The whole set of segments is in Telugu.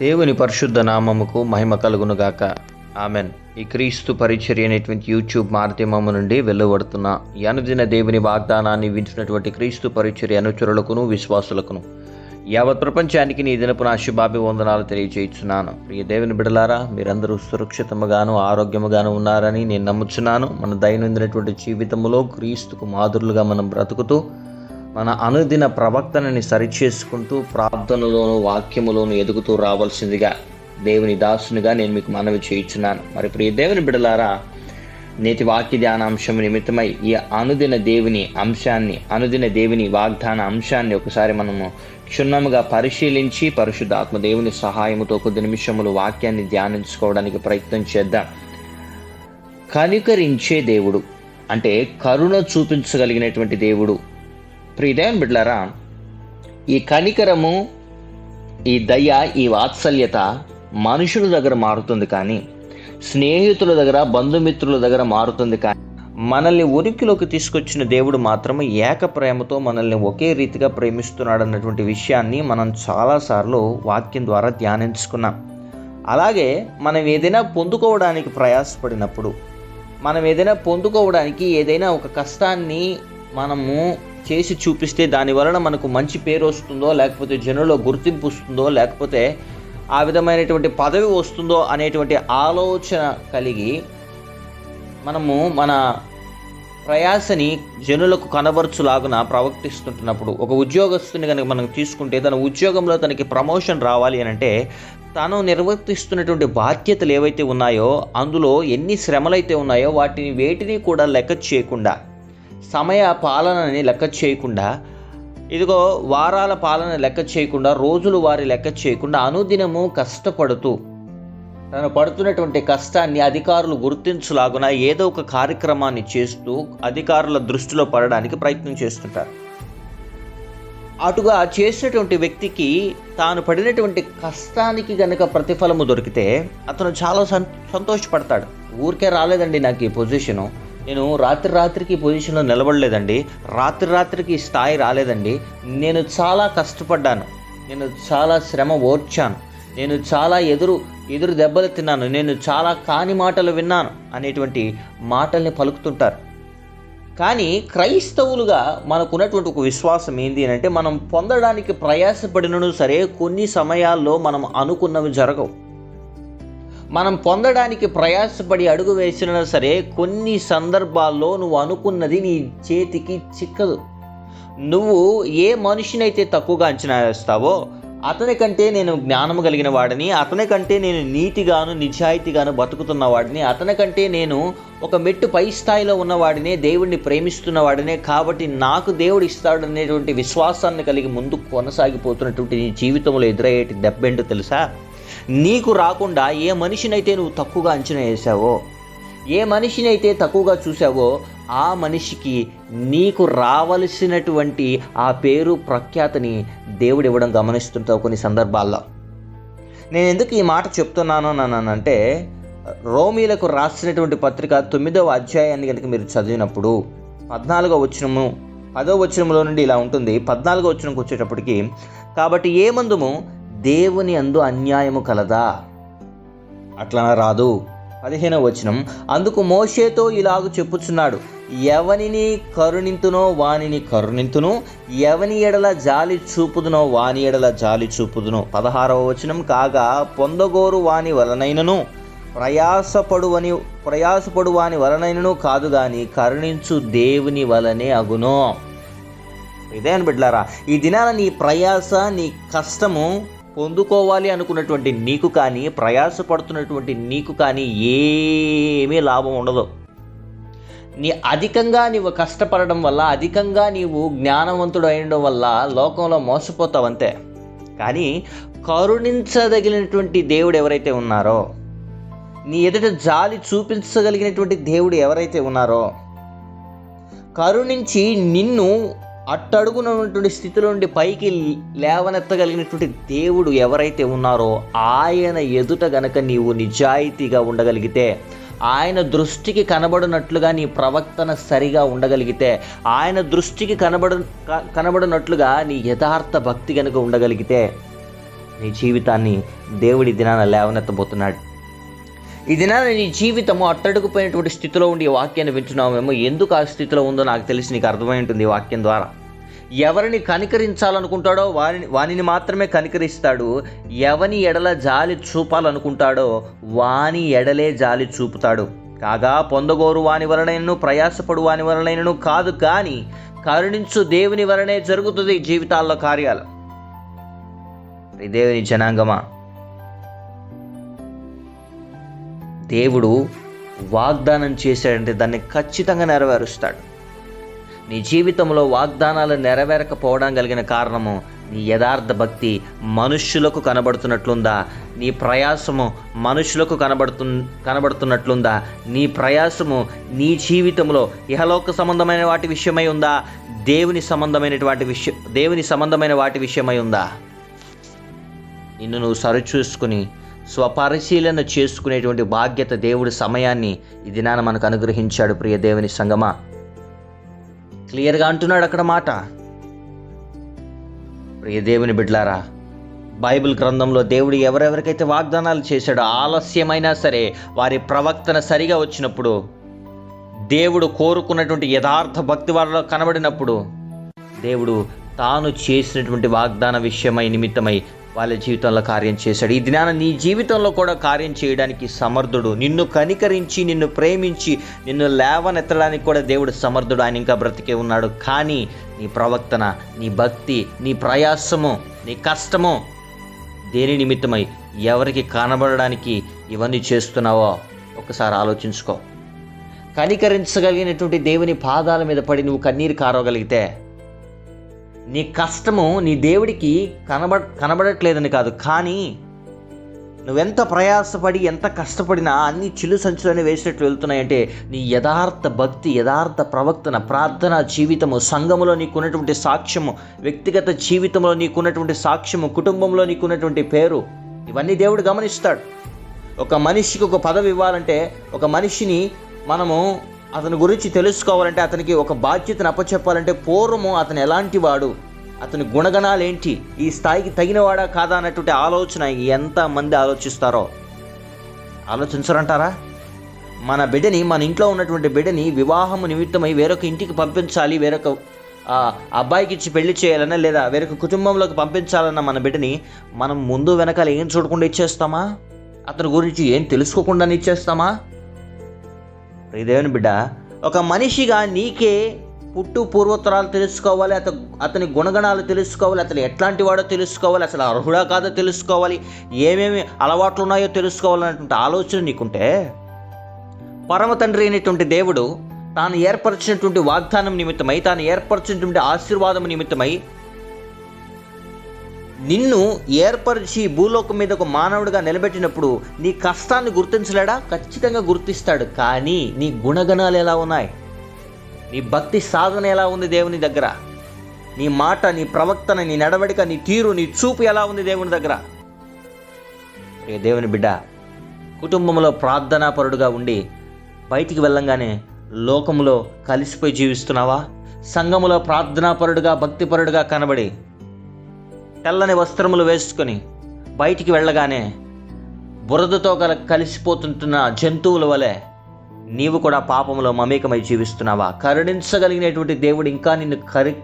దేవుని పరిశుద్ధ నామముకు మహిమ కలుగునుగాక. ఆమెన్. ఈ క్రీస్తు పరిచర్య అనేటువంటి యూట్యూబ్ మాధ్యమము నుండి వెలువడుతున్న ఈ అనుదిన దేవుని వాగ్దానాన్ని వింటున్నటువంటి క్రీస్తు పరిచర్య అనుచరులకును విశ్వాసులకును. యావత్ ప్రపంచానికి నీ దినపు నా శుభాభివందనాలు తెలియజేయుచున్నాను ప్రియ దేవుని బిడలారా మీరందరూ సురక్షితముగాను ఆరోగ్యముగాను ఉన్నారని నేను నమ్ముచున్నాను. మన దైనందినటువంటి జీవితంలో క్రీస్తుకు మాదిరులుగా మనం బ్రతుకుతూ మన అనుదిన ప్రవక్తనని సరిచేసుకుంటూ ప్రార్థనలోను వాక్యములోను ఎదుగుతూ రావాల్సిందిగా దేవుని దాసునిగా నేను మీకు మనవి చేయించున్నాను. మరి ప్రియ దేవుని బిడలారా నేటి వాక్య ధ్యానాంశం నిమిత్తమై ఈ అనుదిన దేవుని అంశాన్ని అనుదిన దేవుని వాగ్దాన అంశాన్ని ఒకసారి మనము క్షుణ్ణముగా పరిశీలించి పరిశుద్ధాత్మ దేవుని సహాయముతో కొద్ది నిమిషములు వాక్యాన్ని ధ్యానించుకోవడానికి ప్రయత్నం చేద్దాం. కనికరించే దేవుడు అంటే కరుణ చూపించగలిగినటువంటి దేవుడు ప్రియదేవన్ బిడ్లరా ఈ కనికరము ఈ దయ ఈ వాత్సల్యత మనుషుల దగ్గర మారుతుంది కానీ స్నేహితుల దగ్గర బంధుమిత్రుల దగ్గర మారుతుంది కానీ మనల్ని ఉనికిలోకి తీసుకొచ్చిన దేవుడు మాత్రం ఏక ప్రేమతో మనల్ని ఒకే రీతిగా ప్రేమిస్తున్నాడు అన్నటువంటి విషయాన్ని మనం చాలాసార్లు వాక్యం ద్వారా ధ్యానించుకున్నాం. అలాగే మనం ఏదైనా పొందుకోవడానికి ప్రయాసపడినప్పుడు మనం ఏదైనా పొందుకోవడానికి ఏదైనా ఒక కష్టాన్ని మనము చేసి చూపిస్తే దాని వలన మనకు మంచి పేరు వస్తుందో లేకపోతే జనుల్లో గుర్తింపు వస్తుందో లేకపోతే ఆ విధమైనటువంటి పదవి వస్తుందో అనేటువంటి ఆలోచన కలిగి మనము మన ప్రయాసని జనులకు కనబరచులాగున ప్రవర్తిస్తుంటున్నప్పుడు ఒక ఉద్యోగస్తుని కనుక మనం తీసుకుంటే తన ఉద్యోగంలో తనకి ప్రమోషన్ రావాలి అని అంటే తను నిర్వర్తిస్తున్నటువంటి బాధ్యతలు ఏవైతే ఉన్నాయో అందులో ఎన్ని శ్రమలైతే ఉన్నాయో వాటిని వేటిని కూడా లెక్క చేయకుండా సమయ పాలనని లెక్క చేయకుండా ఇదిగో వారాల పాలన లెక్క చేయకుండా రోజులు వారి లెక్క చేయకుండా అనుదినము కష్టపడుతూ తను పడుతున్నటువంటి కష్టాన్ని అధికారులు గుర్తించులాగున ఏదో ఒక కార్యక్రమాన్ని చేస్తూ అధికారుల దృష్టిలో పడడానికి ప్రయత్నం చేస్తుంటారు. అటుగా చేసినటువంటి వ్యక్తికి తాను పడినటువంటి కష్టానికి గనక ప్రతిఫలము దొరికితే అతను చాలా సంతోషపడతాడు. ఊరికే రాలేదండి నాకు ఈ పొజిషను. నేను రాత్రి రాత్రికి పొజిషన్లో నిలబడలేదండి. రాత్రి రాత్రికి స్థాయి రాలేదండి. నేను చాలా కష్టపడ్డాను. నేను చాలా శ్రమ ఓర్చాను. నేను చాలా ఎదురు ఎదురు దెబ్బలు తిన్నాను. నేను చాలా కాని మాటలు విన్నాను అనేటువంటి మాటల్ని పలుకుతుంటారు. కానీ క్రైస్తవులుగా మనకున్నటువంటి ఒక విశ్వాసం ఏంటి అని అంటే మనం పొందడానికి ప్రయాసపడినను సరే కొన్ని సమయాల్లో మనం అనుకున్నవి జరగవు. మనం పొందడానికి ప్రయాసపడి అడుగు వేసినా సరే కొన్ని సందర్భాల్లో నువ్వు అనుకున్నది నీ చేతికి చిక్కదు. నువ్వు ఏ మనిషినైతే తక్కువగా అంచనా వేస్తావో అతని కంటే నేను జ్ఞానము కలిగిన వాడిని అతని కంటే నేను నీతిగాను నిజాయితీగాను బతుకుతున్న వాడిని అతని కంటే నేను ఒక మెట్టు పై స్థాయిలో ఉన్నవాడినే దేవుడిని ప్రేమిస్తున్నవాడినే కాబట్టి నాకు దేవుడు ఇస్తాడనేటువంటి విశ్వాసాన్ని కలిగి ముందు కొనసాగిపోతున్నటువంటి నీ జీవితంలో ఎదురయ్యేటి దెబ్బేంటో తెలుసా? నీకు రాకుండా ఏ మనిషినైతే నువ్వు తక్కువగా అంచనా వేసావో ఏ మనిషినైతే తక్కువగా చూసావో ఆ మనిషికి నీకు రావలసినటువంటి ఆ పేరు ప్రఖ్యాతని దేవుడు ఇవ్వడం గమనిస్తుంటావు కొన్ని సందర్భాల్లో. నేను ఎందుకు ఈ మాట చెప్తున్నాను అంటే రోమీలకు రాసినటువంటి పత్రిక తొమ్మిదవ అధ్యాయాన్ని కనుక మీరు చదివినప్పుడు పద్నాలుగో వచనము పదో వచనంలో నుండి ఇలా ఉంటుంది. పద్నాలుగో వచనంకి వచ్చేటప్పటికి కాబట్టి ఏ మందుము దేవుని అందు అన్యాయము కలదా? అట్లా రాదు. పదిహేనవ వచనం. అందుకు మోషేతో ఇలాగ చెప్పుచున్నాడు. ఎవనిని కరుణింతునో వానిని కరుణింతును. ఎవని ఎడల జాలి చూపుదునో వాని ఎడల జాలి చూపుదును. పదహారవ వచనం కాగా పొందగోరు వాని వలనైనను. ప్రయాసపడువని ప్రయాసపడు వాని వలనైనను కాదు గాని కరుణించు దేవుని వలనే అగును. ఇదే అని బిడ్డారా ఈ దినాన నీ ప్రయాస నీ కష్టము పొందుకోవాలి అనుకున్నటువంటి నీకు కానీ ప్రయాసపడుతున్నటువంటి నీకు కానీ ఏమీ లాభం ఉండదు. నీ అధికంగా నీవు కష్టపడడం వల్ల అధికంగా నీవు జ్ఞానవంతుడు అయ్యడం వల్ల లోకంలో మోసపోతావు అంతే. కానీ కరుణించదగినటువంటి దేవుడు ఎవరైతే ఉన్నారో నీ ఎదుట జాలి చూపించగలిగినటువంటి దేవుడు ఎవరైతే ఉన్నారో కరుణించి నిన్ను అట్టడుగున ఉన్నటువంటి స్థితిలో నుండి పైకి లేవనెత్తగలిగినటువంటి దేవుడు ఎవరైతే ఉన్నారో ఆయన ఎదుట గనక నీవు నిజాయితీగా ఉండగలిగితే ఆయన దృష్టికి కనబడినట్లుగా నీ ప్రవర్తన సరిగా ఉండగలిగితే ఆయన దృష్టికి కనబడు కనబడినట్లుగా నీ యథార్థ భక్తి కనుక ఉండగలిగితే నీ జీవితాన్ని దేవుడి దినాన లేవనెత్తబోతున్నాడు. ఈ దినాన నీ జీవితము అట్టడుగుపోయినటువంటి స్థితిలో ఉండి ఈ వాక్యాన్ని వింటున్నామేమో ఎందుకు ఆ స్థితిలో ఉందో నాకు తెలిసి నీకు అర్థమై ఉంటుంది ఈ వాక్యం ద్వారా. ఎవరిని కనికరించాలనుకుంటాడో వారిని వానిని మాత్రమే కనికరిస్తాడు. ఎవని ఎడల జాలి చూపాలనుకుంటాడో వాని ఎడలే జాలి చూపుతాడు. కాగా పొందగోరు వాని వలనైనను ప్రయాసపడు వాని వలనైనను కాదు కానీ కరుణించు దేవుని వలనే జరుగుతుంది జీవితాల్లో కార్యాలు. దేవుని జనాంగమా? దేవుడు వాగ్దానం చేశాడంటే దాన్ని ఖచ్చితంగా నెరవేరుస్తాడు. నీ జీవితంలో వాగ్దానాలు నెరవేరకపోవడం కలిగిన కారణము నీ యథార్థ భక్తి మనుష్యులకు కనబడుతున్నట్లుందా? నీ ప్రయాసము మనుషులకు కనబడుతు కనబడుతున్నట్లుందా? నీ ప్రయాసము నీ జీవితంలో ఇహలోక సంబంధమైన వాటి విషయమై ఉందా? దేవుని సంబంధమైనటువంటి విషయం దేవుని సంబంధమైన వాటి విషయమై ఉందా? నిన్ను నువ్వు సరిచూసుకుని స్వపరిశీలన చేసుకునేటువంటి బాధ్యత దేవుడు సమయాన్ని ఈ దినాన మనకు అనుగ్రహించాడు ప్రియ దేవుని సంగమా. క్లియర్గా అంటున్నాడు అక్కడ మాట. ప్రియ దేవుని బిడ్లారా బైబిల్ గ్రంథంలో దేవుడు ఎవరెవరికైతే వాగ్దానాలు చేశాడో ఆలస్యమైనా సరే వారి ప్రవక్తన సరిగా వచ్చినప్పుడు దేవుడు కోరుకున్నటువంటి యథార్థ భక్తి వారిలో కనబడినప్పుడు దేవుడు తాను చేసినటువంటి వాగ్దాన విషయమై నిమిత్తమై వాళ్ళ జీవితంలో కార్యం చేశాడు. ఈ దినాన నీ జీవితంలో కూడా కార్యం చేయడానికి సమర్థుడు. నిన్ను కనికరించి నిన్ను ప్రేమించి నిన్ను లేవనెత్తడానికి కూడా దేవుడు సమర్థుడు. ఆయన ఇంకా బ్రతికే ఉన్నాడు. కానీ నీ ప్రవర్తన నీ భక్తి నీ ప్రయాసము నీ కష్టము దేని నిమిత్తమై ఎవరికి కనబడడానికి ఇవన్నీ చేస్తున్నావో ఒకసారి ఆలోచించుకో. కనికరించగలిగినటువంటి దేవుని పాదాల మీద పడి నువ్వు కన్నీరు కారవగలిగితే నీ కష్టము నీ దేవుడికి కనబడ కనబడట్లేదని కాదు. కానీ నువ్వెంత ప్రయాసపడి ఎంత కష్టపడినా అన్ని చిలు సంచులని వేసినట్లు వెళ్తున్నాయంటే నీ యథార్థ భక్తి యథార్థ ప్రవక్తన ప్రార్థన జీవితము సంఘములో నీకున్నటువంటి సాక్ష్యము వ్యక్తిగత జీవితంలో నీకున్నటువంటి సాక్ష్యము కుటుంబంలో నీకున్నటువంటి పేరు ఇవన్నీ దేవుడు గమనిస్తాడు. ఒక మనిషికి ఒక పదవి ఇవ్వాలంటే ఒక మనిషిని మనము అతని గురించి తెలుసుకోవాలంటే అతనికి ఒక బాధ్యతను అప్పచెప్పాలంటే పూర్వము అతను ఎలాంటి వాడు? అతని గుణగణాలు ఏంటి ఈ స్థాయికి తగినవాడా కాదా అన్నటువంటి ఆలోచన ఎంతమంది ఆలోచిస్తారో? ఆలోచించరంటారా? మన బిడ్డని మన ఇంట్లో ఉన్నటువంటి బిడ్డని వివాహము నిమిత్తమై వేరొక ఇంటికి పంపించాలి వేరొక అబ్బాయికి ఇచ్చి పెళ్ళి చేయాలన్నా లేదా వేరొక కుటుంబంలోకి పంపించాలన్న మన బిడ్డని మనం ముందు వెనకాల ఏం చూడకుండా ఇచ్చేస్తామా? అతని గురించి ఏం తెలుసుకోకుండా ఇచ్చేస్తామా? ప్రియదేవుని బిడ్డ? ఒక మనిషిగా నీకే పుట్టు పూర్వోత్తరాలు తెలుసుకోవాలి అత అతని గుణగణాలు తెలుసుకోవాలి అతను ఎట్లాంటి వాడో తెలుసుకోవాలి అసలు అర్హుడా కాదో తెలుసుకోవాలి ఏమేమి అలవాట్లు ఉన్నాయో తెలుసుకోవాలనేటువంటి ఆలోచన నీకుంటే పరమ తండ్రి అయినటువంటి దేవుడు తాను ఏర్పరిచినటువంటి వాగ్దానం నిమిత్తమై తాను ఏర్పరిచినటువంటి ఆశీర్వాదం నిమిత్తమై నిన్ను ఏర్పరిచి భూలోకం మీద ఒక మానవుడిగా నిలబెట్టినప్పుడు నీ కష్టాన్ని గుర్తించలేడా? ఖచ్చితంగా గుర్తిస్తాడు. కానీ నీ గుణగణాలు ఎలా ఉన్నాయి? నీ భక్తి సాధన ఎలా ఉంది దేవుని దగ్గర? నీ మాట నీ ప్రవర్తన నీ నడవడిక నీ తీరు నీ చూపు ఎలా ఉంది దేవుని దగ్గర? ఏ దేవుని బిడ్డ కుటుంబంలో ప్రార్థనాపరుడుగా ఉండి బయటికి వెళ్ళంగానే లోకములో కలిసిపోయి జీవిస్తున్నావా? సంఘములో ప్రార్థనాపరుడుగా భక్తిపరుడుగా కనబడి తెల్లని వస్త్రములు వేసుకొని బయటికి వెళ్ళగానే బురదతో గల కలిసిపోతుంటున్న జంతువుల వలె నీవు కూడా పాపంలో మమేకమై జీవిస్తున్నావా? కరుణించగలిగినటువంటి దేవుడు ఇంకా నిన్ను కరి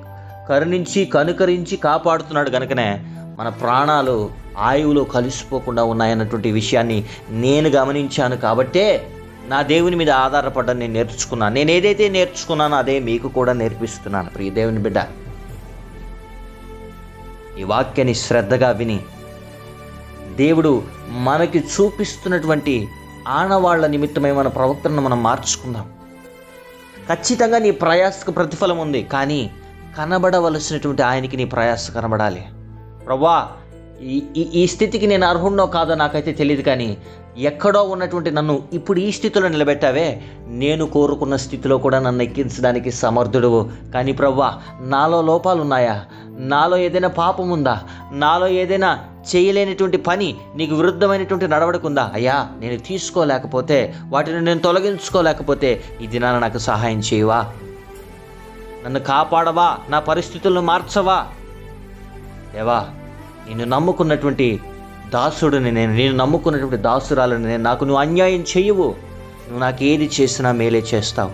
కరుణించి కనుకరించి కాపాడుతున్నాడు కనుకనే మన ప్రాణాలు ఆయువులో కలిసిపోకుండా ఉన్నాయన్నటువంటి విషయాన్ని నేను గమనించాను కాబట్టే నా దేవుని మీద ఆధారపడ్డ నేను నేర్చుకున్నాను. నేను ఏదైతే నేర్చుకున్నానో అదే మీకు కూడా నేర్పిస్తున్నాను. ప్రియ దేవుని బిడ్డ ఈ వాక్యాన్ని శ్రద్ధగా విని దేవుడు మనకి చూపిస్తున్నటువంటి ఆనవాళ్ళ నిమిత్తమై మన ప్రవక్తను మనం మార్చుకుందాం. ఖచ్చితంగా నీ ప్రయాసకు ప్రతిఫలం ఉంది కానీ కనబడవలసినటువంటి ఆయనకి నీ ప్రయాస కనబడాలి. ప్రభా ఈ ఈ- స్థితికి నేను అర్హుడో కాదో నాకైతే తెలియదు కానీ ఎక్కడో ఉన్నటువంటి నన్ను ఇప్పుడు ఈ స్థితిలో నిలబెట్టావే? నేను కోరుకున్న స్థితిలో కూడా నన్ను ఎక్కించడానికి సమర్థుడు కానీ ప్రవ్వా నాలో లోపాలు ఉన్నాయా నాలో ఏదైనా పాపం ఉందా నాలో ఏదైనా చేయలేనటువంటి పని నీకు విరుద్ధమైనటువంటి నడవడిక ఉందా అయ్యా నేను తీసుకోలేకపోతే వాటిని నేను తొలగించుకోలేకపోతే ఈ దినాన నాకు సహాయం చేయవా? నన్ను కాపాడవా? నా పరిస్థితులను మార్చవా? దేవా నేను నమ్ముకున్నటువంటి దాసుడిని నేను నేను నమ్ముకున్నటువంటి దాసురాలని నేను నాకు నువ్వు అన్యాయం చేయవు. నువ్వు నాకు ఏది చేసినా మేలే చేస్తావు.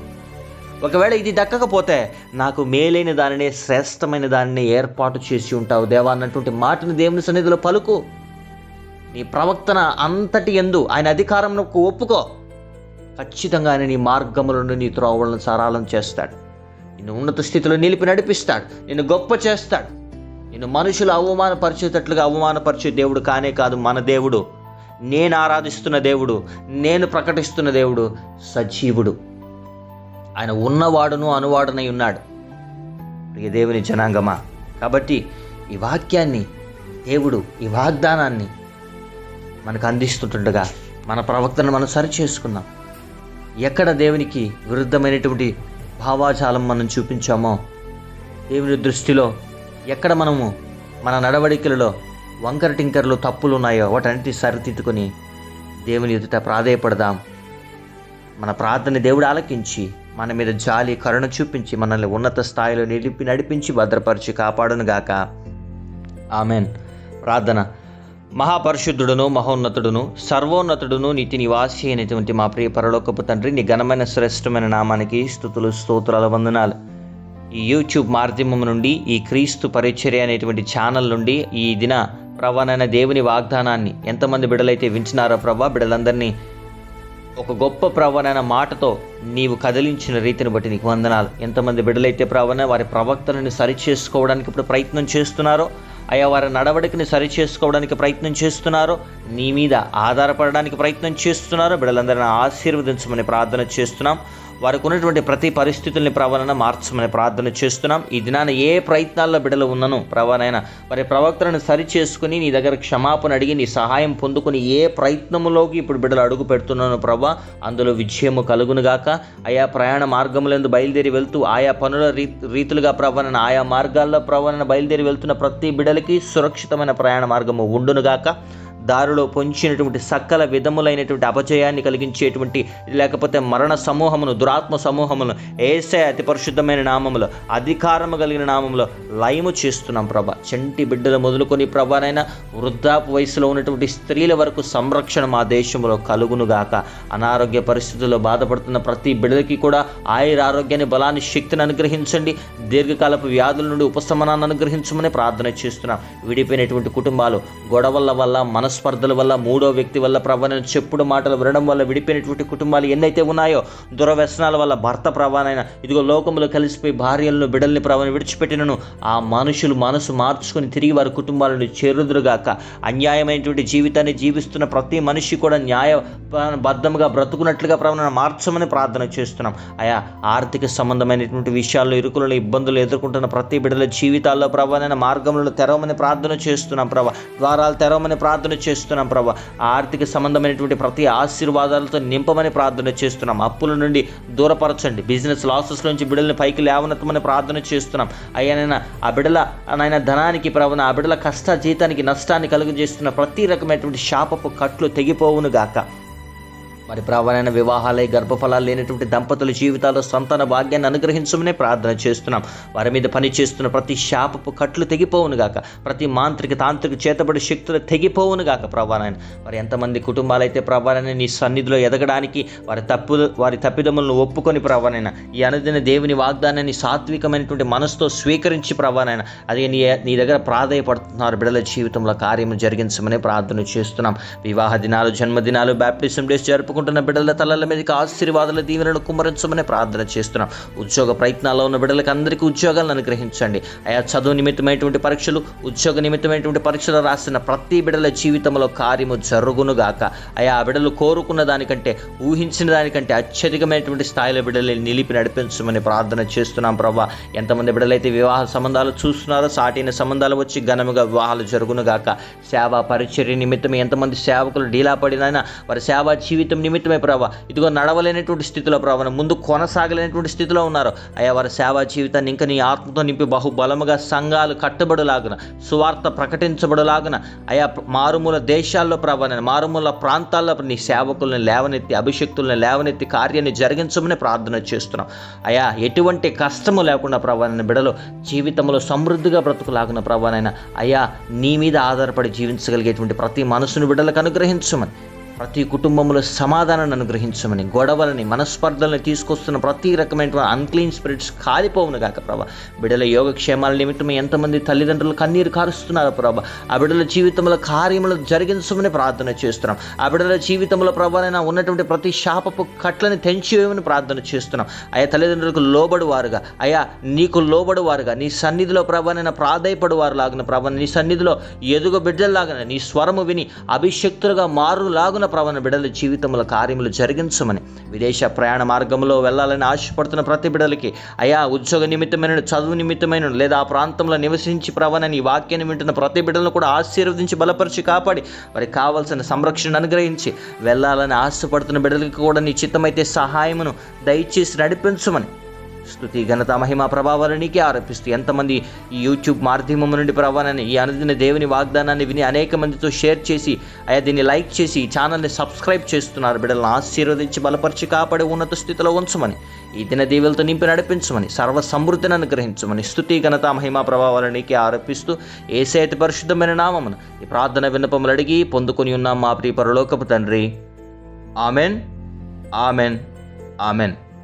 ఒకవేళ ఇది దక్కకపోతే నాకు మేలైన దానినే శ్రేష్టమైన దానిని ఏర్పాటు చేసి ఉంటావు. దేవా అన్నటువంటి మాటను దేవుని సన్నిధిలో పలుకు. నీ ప్రవక్తన అంతటి ఎందు ఆయన అధికారంకు ఒప్పుకో. ఖచ్చితంగా ఆయన నీ మార్గములను నీ త్రోవలను సరాలం చేస్తాడు. నిన్ను ఉన్నత స్థితిలో నిలిపి నడిపిస్తాడు. నిన్ను గొప్ప చేస్తాడు. నిన్ను మనుషులు అవమానపరిచేటట్లుగా అవమానపరిచే దేవుడు కానే కాదు మన దేవుడు. నేను ఆరాధిస్తున్న దేవుడు నేను ప్రకటిస్తున్న దేవుడు సజీవుడు. ఆయన ఉన్నవాడును అనువాడునై ఉన్నాడు. ప్రియ దేవుని జనాంగమా కాబట్టి ఈ వాక్యాన్ని దేవుడు ఈ వాగ్దానాన్ని మనకు అందిస్తుంటుండగా మన ప్రవక్తను మనం సరి చేసుకుందాం ఎక్కడ దేవునికి విరుద్ధమైనటువంటి భావాజాలం మనం చూపించామో దేవుని దృష్టిలో ఎక్కడ మనము మన నడవడికలలో వంకర టింకర్లు తప్పులు ఉన్నాయో వాటన్నిటి సరిదిద్దుకొని దేవుని ఎదుట ప్రాధేయపడదాం. మన ప్రార్థన దేవుడు ఆలకించి మన మీద జాలి కరుణ చూపించి మనల్ని ఉన్నత స్థాయిలో నిలిపి నడిపించి భద్రపరిచి కాపాడునుగాక. ఆమెన్. ప్రార్థన. మహాపరిశుద్ధుడును మహోన్నతుడును సర్వోన్నతుడును నీతి నివాసి అయినటువంటి మా ప్రియ పరలోకపు తండ్రి నీ ఘనమైన శ్రేష్టమైన నామానికి స్థుతులు స్తోత్రాల వందనాలు. ఈ యూట్యూబ్ మాధ్యమం నుండి ఈ క్రీస్తు పరిచర్య అనేటువంటి ఛానల్ నుండి ఈ దిన ప్రవణైన దేవుని వాగ్దానాన్ని ఎంతమంది బిడలైతే వింటున్నారో ప్రభా బిడలందరినీ ఒక గొప్ప ప్రవణన మాటతో నీవు కదిలించిన రీతిని బట్టి నీకు వందనాలు. ఎంతమంది బిడ్డలైతే ప్రవణ వారి ప్రవక్తలను సరి చేసుకోవడానికి ఇప్పుడు ప్రయత్నం చేస్తున్నారో అయా వారి నడవడికని సరి చేసుకోవడానికి ప్రయత్నం చేస్తున్నారో నీ మీద ఆధారపడడానికి ప్రయత్నం చేస్తున్నారో బిడలందరిని ఆశీర్వదించమని ప్రార్థన చేస్తున్నాం. వారికి ఉన్నటువంటి ప్రతి పరిస్థితుల్ని ప్రవణన మార్చమని ప్రార్థన చేస్తున్నాం. ఈ దినాన ఏ ప్రయత్నాల్లో బిడలు ఉన్నను ప్రవణైన మరి ప్రవక్తలను సరి చేసుకుని నీ దగ్గర క్షమాపణ అడిగి నీ సహాయం పొందుకుని ఏ ప్రయత్నములోకి ఇప్పుడు బిడలు అడుగు పెడుతున్నాను ప్రభా అందులో విజయము కలుగునుగాక ఆయా ప్రయాణ మార్గములందు బయలుదేరి వెళ్తూ ఆయా పనుల రీ రీతులుగా ప్రవణన ఆయా మార్గాల్లో ప్రవణన బయలుదేరి వెళ్తున్న ప్రతి బిడలకి సురక్షితమైన ప్రయాణ మార్గము ఉండునుగాక దారిలో పొంచినటువంటి సకల విధములైనటువంటి అపజయాన్ని కలిగించేటువంటి లేకపోతే మరణ సమూహమును దురాత్మ సమూహమును ఏసే అతి పరిశుద్ధమైన నామములో అధికారము కలిగిన నామములో లయము చేస్తున్నాం ప్రభ. చంటి బిడ్డలు మొదలుకొని ప్రభానైనా వృద్ధాపు వయసులో ఉన్నటువంటి స్త్రీల వరకు సంరక్షణ మా దేశంలో కలుగునుగాక అనారోగ్య పరిస్థితుల్లో బాధపడుతున్న ప్రతి బిడ్డలకి కూడా ఆయుర ఆరోగ్యాన్ని బలాన్ని శక్తిని అనుగ్రహించండి. దీర్ఘకాలపు వ్యాధుల నుండి ఉపశమనాన్ని అనుగ్రహించమని ప్రార్థన చేస్తున్నాం. విడిపోయినటువంటి కుటుంబాలు గొడవల వల్ల మన మనస్పర్ధల వల్ల మూడో వ్యక్తి వల్ల ప్రవణ చెప్పుడు మాటలు వినడం వల్ల విడిపోయినటువంటి కుటుంబాలు ఎన్నైతే ఉన్నాయో దురవ్యసనాల వల్ల భర్త ప్రవాణైన ఇదిగో లోకములో కలిసిపోయి భార్యలను బిడల్ని ప్రవణ విడిచిపెట్టినను ఆ మనుషులు మనసు మార్చుకొని తిరిగి వారి కుటుంబాలను చేరుదురుగాక. అన్యాయమైనటువంటి జీవితాన్ని జీవిస్తున్న ప్రతి మనిషి కూడా న్యాయ బద్ధముగా బ్రతుకున్నట్లుగా ప్రవణ మార్చమని ప్రార్థన చేస్తున్నాం. ఆయా ఆర్థిక సంబంధమైనటువంటి విషయాల్లో ఇరుకులను ఇబ్బందులు ఎదుర్కొంటున్న ప్రతి బిడ్డల జీవితాల్లో ప్రభావైన మార్గంలో తెరవమని ప్రార్థన చేస్తున్నాం ప్రభా. ద్వారాలు తెరవమని ప్రార్థన చేస్తున్నాం ప్రభా. ఆర్థిక సంబంధమైనటువంటి ప్రతి ఆశీర్వాదాలతో నింపమని ప్రార్థన చేస్తున్నాం. అప్పుల నుండి దూరపరచండి. బిజినెస్ లాసెస్ నుంచి బిడ్డల్ని పైకి లేవనెత్తమని ప్రార్థన చేస్తున్నాం. అయ్యానైనా ఆ బిడ్డల నాయన ధనానికి ప్రవణ ఆ బిడ్డల కష్ట జీతానికి నష్టాన్ని కలుగజేస్తున్న ప్రతి రకమైనటువంటి శాపపు కట్లు తెగిపోవును గాక. మరి ప్రవణైన వివాహాలే గర్భఫలాలు లేనటువంటి దంపతుల జీవితాల్లో సంతాన భాగ్యాన్ని అనుగ్రహించమనే ప్రార్థన చేస్తున్నాం. వారి మీద పని చేస్తున్న ప్రతి శాపపు కట్లు తెగిపోవును గాక. ప్రతి మాంత్రిక తాంత్రిక చేతబడి శక్తులు తెగిపోవును గాక ప్రభానాయన మరి ఎంతమంది కుటుంబాలైతే ప్రవాణాన్ని నీ సన్నిధిలో ఎదగడానికి వారి తప్పు వారి తప్పిదములను ఒప్పుకొని ప్రవాణైన ఈ అనుదిన దేవుని వాగ్దానాన్ని సాత్వికమైనటువంటి మనసుతో స్వీకరించి ప్రవాణైన అది నీ నీ దగ్గర ప్రాధాయపడుతున్నారు బిడల జీవితంలో కార్యము జరిగించమని ప్రార్థన చేస్తున్నాం. వివాహ దినాలు జన్మదినాలు బ్యాప్టిజం డేస్ జరుపుకుంటున్న బిడ్డల తలల మీదకి ఆశీర్వాదాల దీవెనను కుమ్మరించమని ప్రార్థన చేస్తున్నాం. ఉద్యోగ ప్రయత్నాల్లో ఉన్న బిడ్డలకు అందరికీ ఉద్యోగాలను అనుగ్రహించండి. ఆయా చదువు నిమిత్తమైనటువంటి పరీక్షలు ఉద్యోగ నిమిత్తమైనటువంటి పరీక్షలు రాసిన ప్రతి బిడ్డల జీవితంలో కార్యము జరుగునుగాక ఆయా బిడ్డలు కోరుకున్న దానికంటే ఊహించిన దానికంటే అత్యధికమైనటువంటి స్థాయిలో బిడ్డలు నిలిపి నడిపించమని ప్రార్థన చేస్తున్నాం ప్రభా ఎంతమంది బిడ్డలైతే వివాహ సంబంధాలు చూస్తున్నారో సాటిన సంబంధాలు వచ్చి ఘనముగా వివాహాలు జరుగునుగాక సేవా పరిచర్య నిమిత్తం ఎంతమంది సేవకులు డీలా పడినైనా వారి సేవా జీవితం నిమిత్తమే ప్రభావ ఇదిగో నడవలేనటువంటి స్థితిలో ప్రభావ ముందు కొనసాగలేనటువంటి స్థితిలో ఉన్నారు. అయ్యా వారి సేవా జీవితాన్ని ఇంకా నీ ఆత్మతో నింపి బహుబలముగా సంఘాలు కట్టబడులాగున సువార్త ప్రకటించబడులాగున అయా మారుమూల దేశాల్లో ప్రభావ మారుమూల ప్రాంతాల్లో నీ సేవకుల్ని లేవనెత్తి అభిషక్తుల్ని లేవనెత్తి కార్యాన్ని జరిగించమని ప్రార్థన చేస్తున్నాం. అయా ఎటువంటి కష్టము లేకుండా ప్రభావ నేను బిడలో జీవితంలో సమృద్ధిగా బ్రతుకులాగున ప్రభావ అయ్యా నీ మీద ఆధారపడి జీవించగలిగేటువంటి ప్రతి మనసును బిడ్డలకు అనుగ్రహించమని ప్రతి కుటుంబంలో సమాధానాన్ని అనుగ్రహించమని గొడవలని మనస్పర్ధల్ని తీసుకొస్తున్న ప్రతి రకమైనటువంటి అన్క్లీన్ స్పిరిట్స్ కాలిపోవును కాక ప్రభా. బిడల యోగక్షేమాల నిమిత్తం ఎంతమంది తల్లిదండ్రులు కన్నీరు కారుస్తున్నారు ప్రభా. ఆ బిడల జీవితంలో కార్యములు జరిగించమని ప్రార్థన చేస్తున్నాం. ఆ బిడ్డల జీవితంలో ప్రభావైనా ఉన్నటువంటి ప్రతి శాపపు కట్లని తెంచివేయమని ప్రార్థన చేస్తున్నాం. అయా తల్లిదండ్రులకు లోబడు వారుగా అయ్యా నీకు లోబడి వారుగా నీ సన్నిధిలో ప్రభావైనా ప్రాధాయపడు వారు లాగిన ప్రభా. నీ సన్నిధిలో ఎదుగు బిడ్డల్లాగా నీ స్వరము విని అభిషక్తులుగా మారులాగున ప్రవణ బిడల జీవితంలో కార్యములు జరిగించమని విదేశ ప్రయాణ మార్గంలో వెళ్ళాలని ఆశపడుతున్న ప్రతి బిడలకి అయా ఉద్యోగ నిమిత్తమైన చదువు నిమిత్తమైన లేదా ఆ ప్రాంతంలో నివసించి ప్రవణని ఈ వాక్యాన్ని వింటున్న ప్రతి బిడ్డలను కూడా ఆశీర్వదించి బలపరిచి కాపాడి వారికి కావాల్సిన సంరక్షణ అనుగ్రహించి వెళ్ళాలని ఆశపడుతున్న బిడ్డలకి కూడా నీ చిత్తమైతే సహాయమును దయచేసి నడిపించమని స్థుతి ఘనత మహిమ ప్రభావాలు నీకే ఆరోపిస్తూ ఎంతమంది ఈ యూట్యూబ్ మాధ్యమం నుండి ప్రభావాన్ని ఈ అనుదిన దేవుని వాగ్దానాన్ని విని అనేక మందితో షేర్ చేసి అయ్యా దీన్ని లైక్ చేసి ఈ ఛానల్ని సబ్స్క్రైబ్ చేస్తున్నారు. బిడ్డలను ఆశీర్వదించి బలపరిచి కాపాడి ఉన్నత స్థితిలో ఉంచమని ఈ దిన దీవులతో నింపి నడిపించమని సర్వ సమృద్ధిని అనుగ్రహించమని స్థుతి ఘనత మహిమ ప్రభావాలు నీకే ఆరోపిస్తూ ఏసేతి పరిశుద్ధమైన నామమును ఈ ప్రార్థన విన్నపములు అడిగి పొందుకొని ఉన్నాం మా ప్రియ పరలోకపు తండ్రి. Amen. Amen. Amen.